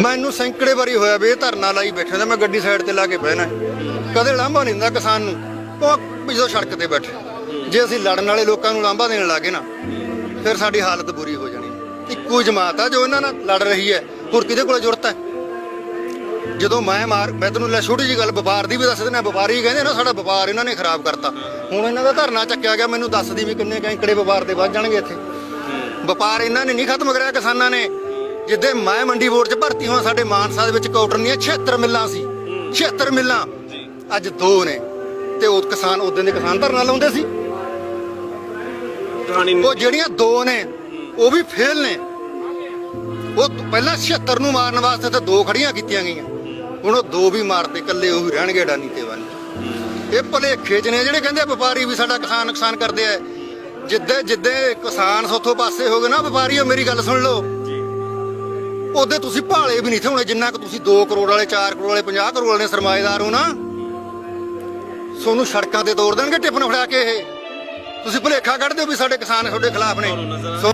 ਮੈਨੂੰ ਸੈਂਕੜੇ ਵਾਰੀ ਹੋਇਆ ਵੀ ਇਹ ਧਰਨਾ ਲਾਈ ਬੈਠਾ ਤਾਂ ਮੈਂ ਗੱਡੀ ਸਾਈਡ ਤੇ ਲਾ ਕੇ ਬਹਿਣਾ। ਕਦੇ ਲਾਂਭਾ ਨਹੀਂ ਦਿੰਦਾ ਕਿਸਾਨ ਨੂੰ। ਉਹ ਵੀ ਸੜਕ ਤੇ ਬੈਠੇ। ਜੇ ਅਸੀਂ ਲੜਨ ਵਾਲੇ ਲੋਕਾਂ ਨੂੰ ਲਾਂਭਾ ਦੇਣ ਲੱਗੇ ਨਾ, ਫਿਰ ਸਾਡੀ ਹਾਲਤ ਬੁਰੀ ਹੋ ਜਾਣੀ। ਇੱਕੋ ਹੀ ਜਮਾਤ ਆ, ਜੋ ਇਹਨਾਂ ਨਾਲ ਲੜ ਰਹੀ ਹੈ। ਹੋਰ ਕਿਹਦੇ ਕੋਲ ਜ਼ਰੂਰਤ ਹੈ? ਜਦੋਂ ਮੈਂ ਮਾਰ ਮੈਂ ਤੈਨੂੰ ਲੈ ਛੋਟੀ ਜੀ ਗੱਲ, ਵਪਾਰ ਦੀ ਵੀ ਦੱਸ ਦਿੰਦਾ, ਵਪਾਰੀ ਕਹਿੰਦੇ ਨਾ, ਸਾਡਾ ਵਪਾਰ ਇਹਨਾਂ ਨੇ ਖਰਾਬ ਕਰਤਾ। ਹੁਣ ਇਹਨਾਂ ਦਾ ਧਰਨਾ ਚੱਕਿਆ ਗਿਆ, ਮੈਨੂੰ ਦੱਸਦੀ ਵੀ ਕਿੰਨੇ ਕੈਂਕੜੇ ਵਪਾਰ ਦੇ ਵੱਧ ਜਾਣਗੇ ਇੱਥੇ। ਵਪਾਰ ਇਹਨਾਂ ਨੇ ਨਹੀਂ ਖਤਮ ਕਰਿਆ ਕਿਸਾਨਾਂ ਨੇ। ਜਿੱਦੇ ਮੈਂ ਮੰਡੀ ਬੋਰਡ 'ਚ ਭਰਤੀ ਹੋਇਆ ਸਾਡੇ ਮਾਨਸਾ ਦੇ ਵਿੱਚ ਕਾਟਨ ਦੀਆਂ 76 ਮਿੱਲਾਂ ਸੀ। 76 ਮਿੱਲਾਂ। ਅੱਜ ਦੋ ਨੇ। ਤੇ ਉਹ ਕਿਸਾਨ ਉਦੋਂ ਦੇ ਕਿਸਾਨ ਧਰਨਾ ਲਾਉਂਦੇ ਸੀ। ਉਹ ਜਿਹੜੀਆਂ ਦੋ ਨੇ ਉਹ ਵੀ ਫੇਲ ਨੇ। ਉਹ ਪਹਿਲਾਂ 76 ਨੂੰ ਮਾਰਨ ਵਾਸਤੇ ਤੇ ਦੋ ਖੜੀਆਂ ਕੀਤੀਆਂ ਗਈਆਂ। ਹੁਣ ਉਹ ਦੋ ਵੀ ਮਾਰਤੇ ਇਕੱਲੇ ਉਹ ਹੀ ਰਹਿਣਗੇ ਡਾਨੀ ਤੇ ਵਾਲੀ। ਇਹ ਭਲੇਖੇ ਚ ਨੇ ਜਿਹੜੇ ਕਹਿੰਦੇ ਵਪਾਰੀ ਵੀ ਸਾਡਾ ਕਿਸਾਨ ਨੁਕਸਾਨ ਕਰਦੇ ਆ। ਜਿੱਦੇ ਜਿੱਦੇ ਕਿਸਾਨ ਸੋਥੋਂ ਪਾਸੇ ਹੋ ਗਏ ਨਾ ਵਪਾਰੀਓ ਮੇਰੀ ਗੱਲ ਸੁਣ ਲਓ। ਉਹਦੇ ਤੁਸੀਂ ਭਾਲੇ ਵੀ ਨਹੀਂ ਥੇ ਹੋਣੇ ਜਿੰਨਾ ਕਿ ਤੁਸੀਂ 2 ਕਰੋੜ ਵਾਲੇ 4 ਕਰੋੜ ਵਾਲੇ 50 ਕਰੋੜ ਵਾਲੇ ਸਰਮਾਏਦਾਰ ਹੋ ਨਾ। ਸੋਨੂੰ ਸੜਕਾਂ ਤੇ ਤੋੜ ਦੇਣਗੇ ਟਿਫਨ ਫੜਾ ਕੇ ਇਹ। ਤੁਸੀਂ ਭੁਲੇਖਾ ਕੱਢਦੇ ਹੋ ਵੀ ਸਾਡੇ ਕਿਸਾਨ ਤੁਹਾਡੇ ਖਿਲਾਫ ਨੇ। ਸੋ